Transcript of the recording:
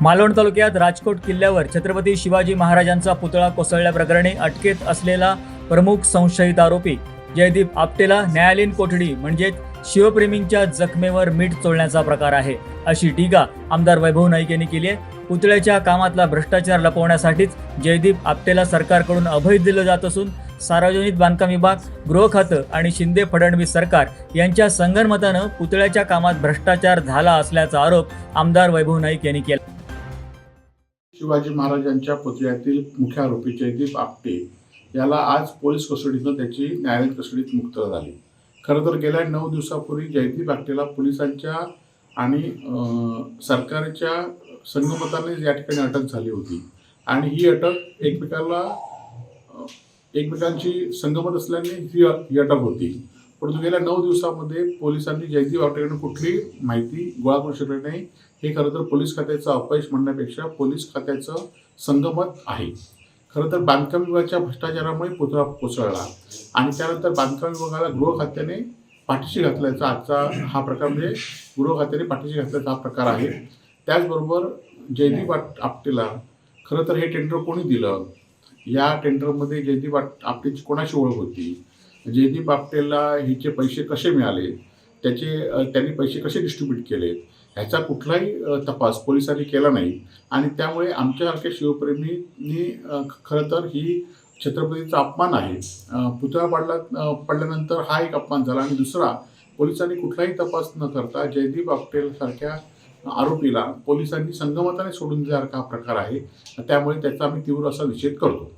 मालवण तालुक्यात राजकोट किल्ल्यावर छत्रपती शिवाजी महाराजांचा पुतळा कोसळल्याप्रकरणी अटकेत असलेला प्रमुख संशयित आरोपी जयदीप आपटेला न्यायालयीन कोठडी म्हणजेच शिवप्रेमींच्या जखमेवर मीठ चोळण्याचा प्रकार आहे. अशी टीका आमदार वैभव नाईक यांनी केली आहे. पुतळ्याच्या कामातला भ्रष्टाचार लपवण्यासाठीच जयदीप आपटेला सरकारकडून अभय दिलं जात असून सार्वजनिक बांधकाम विभाग गृह खातं आणि शिंदे फडणवीस सरकार यांच्या संगनमतानं पुतळ्याच्या कामात भ्रष्टाचार झाला असल्याचा आरोप आमदार वैभव नाईक यांनी केला. शिवाजी महाराजांच्या पुतळ्यातील मुख्य आरोपी जयदीप आपटे याला आज पोलीस कस्टडीतून त्याची न्यायालयीन कस्टडीत मुक्त झाली. खरं तर गेल्या नऊ दिवसापूर्वी जयदीप आपटेला पोलिसांच्या आणि सरकारच्या संगमताने या ठिकाणी अटक झाली होती. आणि ही अटक एकमेकाला एकमेकांची संगमत असल्याने ही अटक होती. परंतु गेल्या नऊ दिवसामध्ये पोलिसांनी जयदीप आपटेकडून कुठली माहिती गोळा करू शकले नाही. हे खरं तर पोलीस खात्याचं अपयश म्हणण्यापेक्षा पोलीस खात्याचं संगमत आहे. खरं तर बांधकाम विभागाच्या भ्रष्टाचारामुळे पुतळा कोसळला आणि त्यानंतर बांधकाम विभागाला गृह खात्याने पाठीशी घातल्याचा आजचा हा प्रकार म्हणजे गृह खात्याने पाठीशी घातल्याचा हा प्रकार आहे. त्याचबरोबर जयदीप आपटेला खरं तर हे टेंडर कोणी दिलं? या टेंडरमध्ये जयदीप आपटेची कोणाशी ओळख होती? जयदीप बापटेला हिचे पैसे कसे मिळाले त्याचे त्यांनी पैसे कसे डिस्ट्रीब्यूट केले ह्याचा कुठलाही तपास पोलिसांनी केला नाही. आणि त्यामुळे आमच्यासारख्या शिवप्रेमींनी खरं तर ही छत्रपतीचा अपमान आहे. पुतळा पडला पडल्यानंतर हा एक अपमान झाला. आणि दुसरा पोलिसांनी कुठलाही तपास न करता जयदीप आपटेलसारख्या आरोपीला पोलिसांनी संगमताने सोडून दिल्यासारखा हा प्रकार आहे. त्यामुळे त्याचा आम्ही तीव्र असा निषेध करतो.